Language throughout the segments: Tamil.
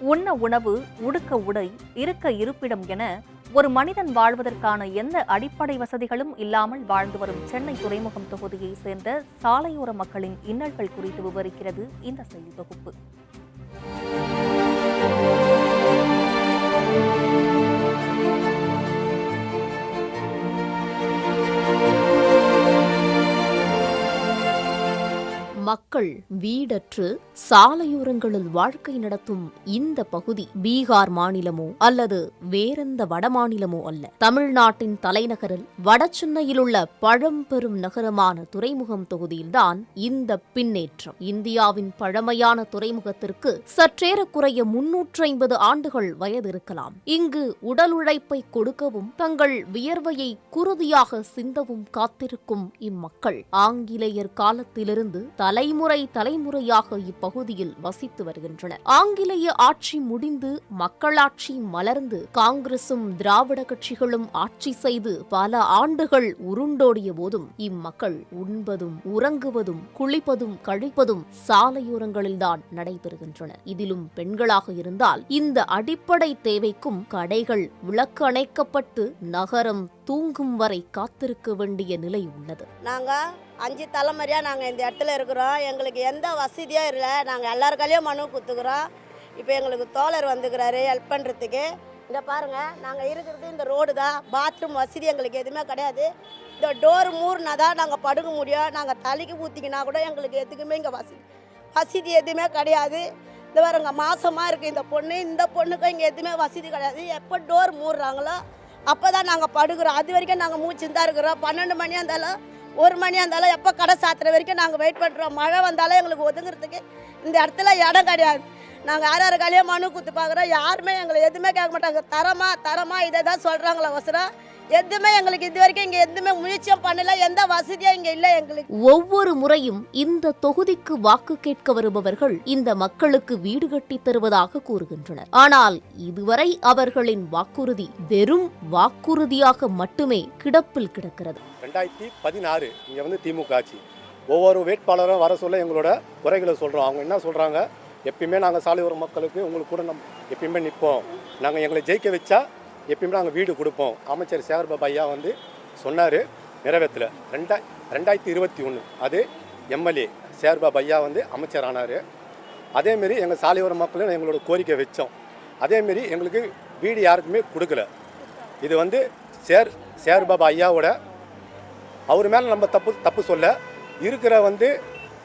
உண்ண உணவு உடுக்க உடை இருக்க இருப்பிடம் என ஒரு மனிதன் வாழ்வதற்கான எந்த அடிப்படை வசதிகளும் இல்லாமல் வாழ்ந்து வரும் சென்னை துறைமுகம் தொகுதியை சேர்ந்த சாலையோர மக்களின் இன்னல்கள் குறித்து விவரிக்கிறது இந்த செய்தி தொகுப்பு. மக்கள் வீடற்று சாலையோரங்களில் வாழ்க்கை நடத்தும் இந்த பகுதி பீகார் மாநிலமோ அல்லது வேறெந்த வடமாநிலமோ அல்ல. தமிழ்நாட்டின் தலைநகரில் வடசென்னையில் உள்ள பழம்பெரும் நகரமான துறைமுகம் தொகுதியில்தான் இந்த பின்னேற்றம். இந்தியாவின் பழமையான துறைமுகத்திற்கு சற்றேறக்குறைய முன்னூற்று ஐம்பது ஆண்டுகள் வயது இருக்கலாம் இங்கு உடல் உழைப்பை கொடுக்கவும் தங்கள் வியர்வையை குருதியாக சிந்தவும் காத்திருக்கும் இம்மக்கள். ஆங்கிலேயர் காலத்திலிருந்து தலைமுறை தலைமுறையாக இப்பகுதியில் வசித்து வருகின்றனர். ஆங்கிலேய ஆட்சி முடிந்து மக்களாட்சி மலர்ந்து காங்கிரசும் திராவிட கட்சிகளும் ஆட்சி செய்து பல ஆண்டுகள் உருண்டோடிய போதும் இம்மக்கள் உண்பதும் உறங்குவதும் குளிப்பதும் கழிப்பதும் சாலையோரங்களில்தான் நடைபெறுகின்றன இதிலும் பெண்களாக இருந்தால் இந்த அடிப்படை தேவைக்கும் கடைகள் விளக்கு அணைக்கப்பட்டு நகரம் தூங்கும் வரை காத்திருக்க வேண்டிய நிலை உள்ளது. நாங்கள் அஞ்சு தலைமுறையாக நாங்கள் இந்த இடத்துல இருக்கிறோம். எங்களுக்கு எந்த வசதியும் இல்லை. நாங்கள் எல்லாருக்காலையும் மனு கொடுத்துக்குறோம் இப்போ எங்களுக்கு தோழர் வந்துக்கிறாரு ஹெல்ப் பண்ணுறதுக்கு இந்த பாருங்கள் நாங்கள் இருக்கிறது இந்த ரோடு தான். பாத்ரூம் வசதி எங்களுக்கு எதுவுமே கிடையாது. இந்த டோர் மூடினா தான் நாங்கள் படுக்க முடியும். நாங்கள் தலைக்கு ஊற்றிக்கினா கூட எங்களுக்கு எதுக்குமே இங்கே வசதி வசதி எதுவுமே கிடையாது. இந்த பாருங்க மாசமாக இருக்குது இந்த பொண்ணு. இந்த பொண்ணுக்கும் இங்கே எதுவுமே வசதி கிடையாது. எப்போ டோர் மூடுறாங்களோ அப்போ தான் நாங்கள் படுக்கிறோம். அது வரைக்கும் நாங்கள் மூச்சு தான் இருக்கிறோம். பன்னெண்டு மணியாக இருந்தாலும் ஒரு மணியாக இருந்தாலும் எப்போ கடை சாத்துற வரைக்கும் நாங்கள் வெயிட் பண்ணுறோம் மழை வந்தாலும் எங்களுக்கு ஒதுங்குறதுக்கு இந்த இடத்துல இடம் கிடையாது. நாங்கள் யார் யாருக்காலேயே மனு கொடுத்து பார்க்குறோம் யாருமே எங்களை எதுவுமே கேட்க மாட்டாங்க. தரமா தரமா இதை தான் சொல்கிறாங்களே வசரம் எதுவுமே எங்களுக்கு இது வரைக்கும் இங்கே எதுவுமே முயற்சியும் பண்ணல எந்த வசதியும் இங்கே இல்லை எங்களுக்கு. ஒவ்வொரு முறையும் இந்த தொகுதிக்கு வாக்கு கேட்க வருபவர்கள் இந்த மக்களுக்கு வீடு கட்டித் தருவதாக கூறுகின்றனர். ஆனால் இதுவரை அவர்களின் வாக்குறுதி வெறும் வாக்குறுதியாக மட்டுமே கிடப்பில் கிடக்கிறது. ரெண்டாயிரத்தி பதினாறு இங்கே வந்து திமுக ஆட்சி ஒவ்வொரு வேட்பாளரும் வர சொல்ல எங்களோட குறைகளை சொல்கிறோம் அவங்க என்ன சொல்கிறாங்க எப்பயுமே நாங்கள் சாலையோர மக்களுக்கு உங்களுக்கு கூட நம் எப்பயுமே நிற்போம் நாங்கள் எங்களை ஜெயிக்க வச்சா எப்பயுமே நாங்கள் வீடு கொடுப்போம். அமைச்சர் சேகர்பாபு ஐயா வந்து சொன்னார் நிறைவேற்றல ரெண்டா ரெண்டாயிரத்தி இருபத்தி ஒன்று அது எம்எல்ஏ சேகர்பாபு ஐயா வந்து அமைச்சர் ஆனார். அதேமாரி எங்கள் சாலையோர மக்களும் எங்களோட கோரிக்கை வச்சோம். அதேமாரி எங்களுக்கு வீடு யாருக்குமே கொடுக்கல. இது வந்து சேர் சேர்பாபா ஐயாவோட அவர் மேலே நம்ம தப்பு தப்பு சொல்ல இருக்கிற வந்து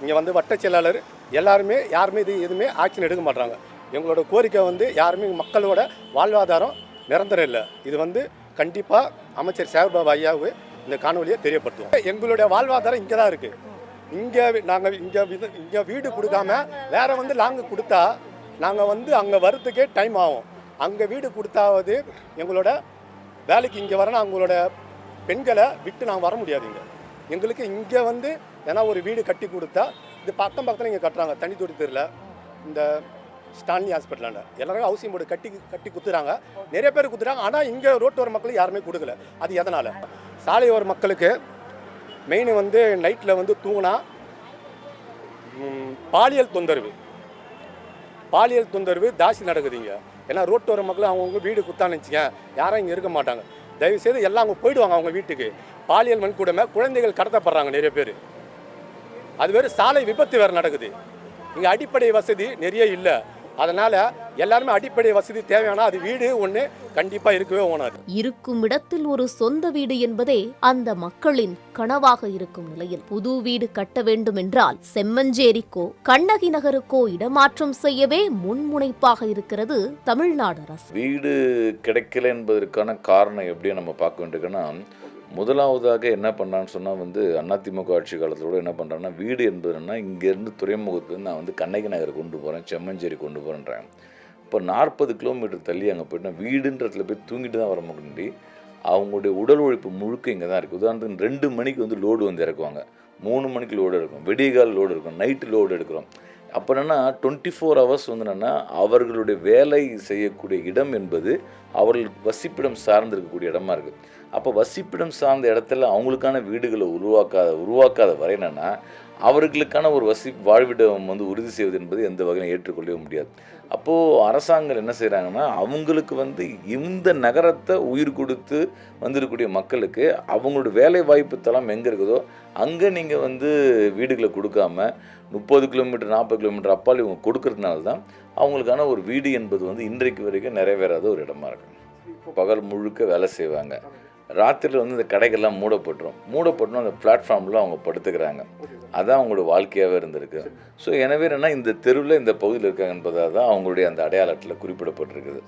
இங்கே வந்து வட்ட செயலாளர் எல்லாருமே யாருமே இது எதுவுமே ஆக்ஷன் எடுக்க மாட்டாங்க எங்களோட கோரிக்கை வந்து யாருமே மக்களோட வாழ்வாதாரம் நிரந்தரம் இல்லை. இது வந்து கண்டிப்பாக அமைச்சர் சேகர்பாபு ஐயாவு இந்த காணொலியை தெரியப்படுத்துவோம். எங்களுடைய வாழ்வாதாரம் இங்கே தான் இருக்குது இங்கே நாங்கள் இங்கே இங்கே வீடு கொடுக்காம வேறு வந்து லாங்கு கொடுத்தா நாங்கள் வந்து அங்கே வரத்துக்கே டைம் ஆகும். அங்கே வீடு கொடுத்தாவது எங்களோட வேலைக்கு இங்கே வரணும் அவங்களோட பெண்களை விட்டு நான் வர முடியாது இங்கே. எங்களுக்கு இங்கே வந்து ஏன்னா ஒரு வீடு கட்டி கொடுத்தா இது பக்கம் பக்கத்தில் இங்கே கட்டுறாங்க. தண்ணி தொட்டி தெரியல இந்த ஸ்டான்லி ஹாஸ்பிட்டலாண்ட எல்லாரும் ஹவுசிங் போர்டு கட்டி கட்டி குத்துறாங்க. நிறைய பேர் குத்துறாங்க. ஆனால் இங்கே ரோட்டோர மக்களுக்கு யாருமே கொடுக்கல. அது எதனால்? சாலையோர மக்களுக்கு மெயின் வந்து நைட்டில் வந்து தூங்கினா பாலியல் தொந்தரவு. பாலியல் தொந்தரவு தாசி நடக்குதுங்க. ஏன்னா ரோட்டோர மக்கள் அவங்கவுங்க வீடு குத்தான்னு யாரும் இங்கே இருக்க மாட்டாங்க. தயவு செய்து எல்லாம் அவங்க போயிடுவாங்க அவங்க வீட்டுக்கு. பாலியல் வன்கொடுமை குழந்தைகள் கடத்தப்படுறாங்க நிறைய பேர். அது வேறு சாலை விபத்து வேறு நடக்குது. இங்கே அடிப்படை வசதி நிறைய இல்லை. அதனால் எல்லாருமே அடிப்படை வசதி தேவையானா அது வீடு ஒன்று கண்டிப்பாக இருக்கவே ஓனாது. இருக்கும் இடத்தில் ஒரு சொந்த வீடு என்பதே அந்த மக்களின் கனவாக இருக்கும் நிலையில். புது வீடு கட்ட வேண்டுமென்றால் செம்மஞ்சேரிக்கோ கண்ணகி நகருக்கோ இடமாற்றம் செய்யவே முன்முனைப்பாக இருக்கிறது தமிழ்நாடு அரசு. வீடு கிடைக்கல என்பதற்கான காரணம் எப்படி நம்ம பார்க்க வேண்டியதுன்னா முதலாவதாக என்ன பண்ணான்னு சொன்னால் வந்து அதிமுக ஆட்சி காலத்தில் கூட என்ன பண்ணுறாங்கன்னா வீடு என்பதுன்னா இங்கேருந்து துறைமுகத்துலேருந்து நான் வந்து கண்ணகி நகர் கொண்டு போகிறேன் செம்மஞ்சேரி கொண்டு போகிறேன்றாங்க இப்போ நாற்பது கிலோமீட்டர் தள்ளி அங்கே போயிட்டு வீடுன்ற இடத்துல போய் தூங்கிட்டு தான் வர முடியும் அவங்களுடைய உடல் உழைப்பு முழுக்க இங்கே தான் இருக்குது உதாரணத்துக்கு ரெண்டு மணிக்கு வந்து லோடு வந்து இறக்குவாங்க. மூணு மணிக்கு லோடு இருக்கும் விடியகால் லோடு இருக்கும் நைட்டு லோடு எடுக்கிறோம். அப்போ என்னென்னா டுவெண்ட்டி ஃபோர் ஹவர்ஸ் வந்து என்னென்னா அவர்களுடைய வேலை செய்யக்கூடிய இடம் என்பது அவர்கள் வசிப்பிடம் சார்ந்து இருக்கக்கூடிய இடமா இருக்குது அப்போ வசிப்பிடம் சார்ந்த இடத்துல அவங்களுக்கான வீடுகளை உருவாக்காத உருவாக்காத வரை என்னென்னா அவர்களுக்கான ஒரு வசி வாழ்விடம் வந்து உறுதி செய்வது என்பது எந்த வகையிலும் ஏற்றுக்கொள்ளவே முடியாது. அப்போது அரசாங்கம் என்ன செய்கிறாங்கன்னா அவங்களுக்கு வந்து இந்த நகரத்தை உயிர் கொடுத்து வந்திருக்கக்கூடிய மக்களுக்கு அவங்களோட வேலை வாய்ப்பு தளம் எங்கே இருக்குதோ அங்கே நீங்கள் வந்து வீடுகளை கொடுக்காம முப்பது கிலோமீட்டர் நாற்பது கிலோமீட்டர் அப்பால் இவங்க கொடுக்கறதுனால தான் அவங்களுக்கான ஒரு வீடு என்பது வந்து இன்றைக்கு வரைக்கும் நிறைவேறாத ஒரு இடமா இருக்கு. பகல் முழுக்க வேலை செய்வாங்க. ராத்திரியில் வந்து இந்த கடைகள்லாம் மூடப்பட்டுரும். மூடப்பட்டுரும் அந்த பிளாட்ஃபார்மில் அவங்க படுத்துக்கிறாங்க. அதான் அவங்களோட வாழ்க்கையாகவே இருந்திருக்கு. ஸோ எனவே என்னென்னா இந்த தெருவில் இந்த பகுதியில் இருக்காங்க என்பதாக தான் அவங்களுடைய அந்த அடையாளத்தில் குறிப்பிடப்பட்டிருக்குது.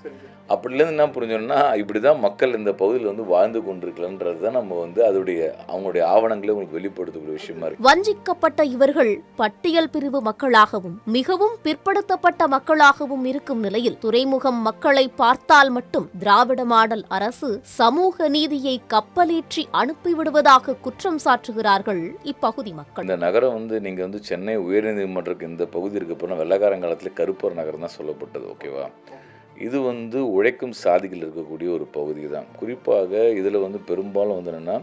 அப்படிலேருந்து என்ன புரிஞ்சோம்னா இப்படி தான் மக்கள் இந்த பகுதியில் வந்து வாழ்ந்து கொண்டிருக்கலன்றது தான் நம்ம வந்து அதோடைய அவங்களுடைய ஆவணங்களை உங்களுக்கு வெளிப்படுத்தக்கூடிய விஷயமா இருக்கு. வஞ்சிக்கப்பட்ட இவர்கள் பட்டியல் பிரிவு மக்களாகவும் மிகவும் பிற்படுத்தப்பட்ட மக்களாகவும் இருக்கும் நிலையில் துறைமுகம் மக்களை பார்த்தால் மட்டும் திராவிட மாடல் அரசு சமூக நீதியை கப்பலேற்றி அனுப்பிவிடுவதாக குற்றம் சாற்றுகிறார்கள் இப்பகுதி மக்கள். இந்த நகரம் வந்து நீங்கள் வந்து சென்னை உயர்நீதிமன்றத்துக்கு இந்த பகுதி இருக்க போனால் வெள்ளக்காரங்காலத்தில் கருப்பர் நகரம் தான் சொல்லப்பட்டது ஓகேவா? இது வந்து உழைக்கும் சாதிகள் இருக்கக்கூடிய ஒரு பகுதி தான். குறிப்பாக இதில் வந்து பெரும்பாலும் வந்து என்னென்னா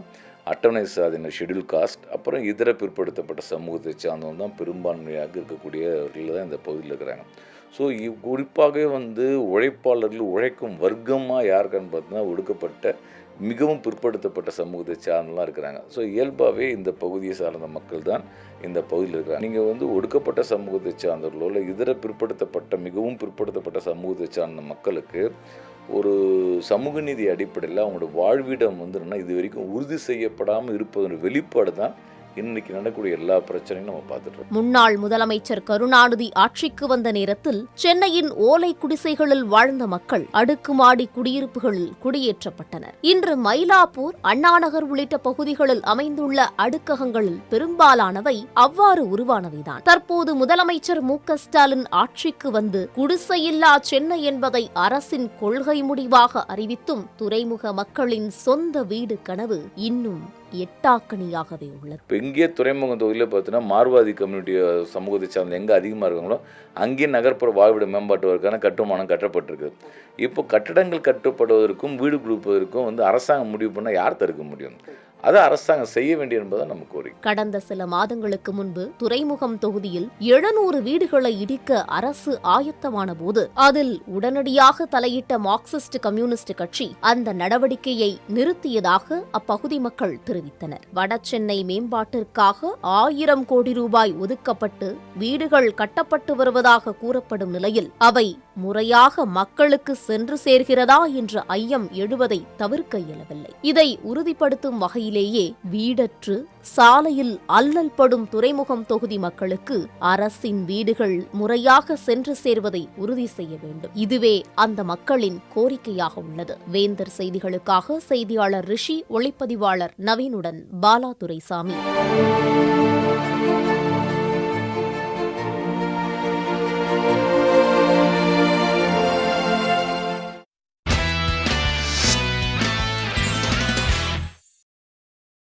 அட்டவணை சாதியினர் ஷெட்யூல் காஸ்ட் அப்புறம் இதர பிற்படுத்தப்பட்ட சமூகத்தை சார்ந்தவங்க தான் பெரும்பான்மையாக இருக்கக்கூடியவர்கள் தான் இந்த பகுதியில் இருக்கிறாங்க. ஸோ குறிப்பாகவே வந்து உழைப்பாளர்கள் உழைக்கும் வர்க்கமாக யாருக்கான்னு பார்த்தீங்கன்னா ஒடுக்கப்பட்ட மிகவும் பிற்படுத்தப்பட்ட சமூகத்தை சார்ந்தெல்லாம் இருக்கிறாங்க. ஸோ இயல்பாகவே இந்த பகுதியை சார்ந்த மக்கள் தான் இந்த பகுதியில் இருக்கிறாங்க. நீங்கள் வந்து ஒடுக்கப்பட்ட சமூகத்தை சார்ந்தவர்களோ இல்லை இதர பிற்படுத்தப்பட்ட மிகவும் பிற்படுத்தப்பட்ட சமூகத்தை சார்ந்த மக்களுக்கு ஒரு சமூக நீதி அடிப்படையில் அவங்களோட வாழ்விடம் வந்து என்னென்னா இது வரைக்கும் உறுதி செய்யப்படாமல் இருப்பதோட வெளிப்பாடு தான் இன்னைக்கு நடக்கக்கூடிய எல்லா பிரச்சனையும் நம்ம பார்த்துட்டு முன்னாள் முதலமைச்சர் கருணாநிதி ஆட்சிக்கு வந்த நேரத்தில் சென்னையின் ஓலை குடிசைகளில் வாழ்ந்த மக்கள் அடுக்குமாடி குடியிருப்புகளில் குடியேற்றப்பட்டனர். இன்று மயிலாப்பூர் அண்ணாநகர் உள்ளிட்ட பகுதிகளில் அமைந்துள்ள அடுக்ககங்களில் பெரும்பாலானவை அவ்வாறு உருவானவைதான். தற்போது முதலமைச்சர் மு ஸ்டாலின் ஆட்சிக்கு வந்து குடிசையில்லா சென்னை என்பதை அரசின் கொள்கை முடிவாக அறிவித்தும் துறைமுக மக்களின் சொந்த வீடு கனவு இன்னும் எட்டாக்கணியாகவே உள்ளது. இப்போ இங்கே துறைமுகம் தொகுதியில் பார்த்தீங்கன்னா மார்வாதி கம்யூனிட்டி சமூகத்தை சார்ந்த எங்கே அதிகமாக இருக்காங்களோ அங்கேயே நகர்ப்புற வாழ்விட மேம்பாட்டுவதற்கான கட்டுமானம் கட்டப்பட்டிருக்கு. இப்போ கட்டடங்கள் கட்டப்படுவதற்கும் வீடு கொடுப்பதற்கும் வந்து அரசாங்கம் முடிவு பண்ணால் யார் தடுக்க முடியும்? அதை அரசாங்கம் செய்ய வேண்டிய என்பதை நம்ம கோரிக்கை. கடந்த சில மாதங்களுக்கு முன்பு துறைமுகம் தொகுதியில் எழுநூறு வீடுகளை இடிக்க அரசு ஆயத்தமான போது அதில் உடனடியாக தலையிட்ட மார்க்சிஸ்ட் கம்யூனிஸ்ட் கட்சி அந்த நடவடிக்கையை நிறுத்தியதாக அப்பகுதி மக்கள் தெரிவித்தனர். வடசென்னை மேம்பாட்டிற்காக ஆயிரம் கோடி ரூபாய் ஒதுக்கப்பட்டு வீடுகள் கட்டப்பட்டு வருவதாக கூறப்படும் நிலையில் அவை முறையாக மக்களுக்கு சென்று சேர்கிறதா என்ற ஐயம் எழுவதை தவிர்க்க இயலவில்லை. இதை உறுதிப்படுத்தும் வகையிலேயே வீடற்று சாலையில் அல்லல் படும் துறைமுகம் தொகுதி மக்களுக்கு அரசின் வீடுகள் முறையாக சென்று சேர்வதை உறுதி செய்ய வேண்டும். இதுவே அந்த மக்களின் கோரிக்கையாக உள்ளது. வேந்தர் செய்திகளுக்காக செய்தியாளர் ரிஷி ஒளிப்பதிவாளர் நவீனுடன் பாலா துரைசாமி.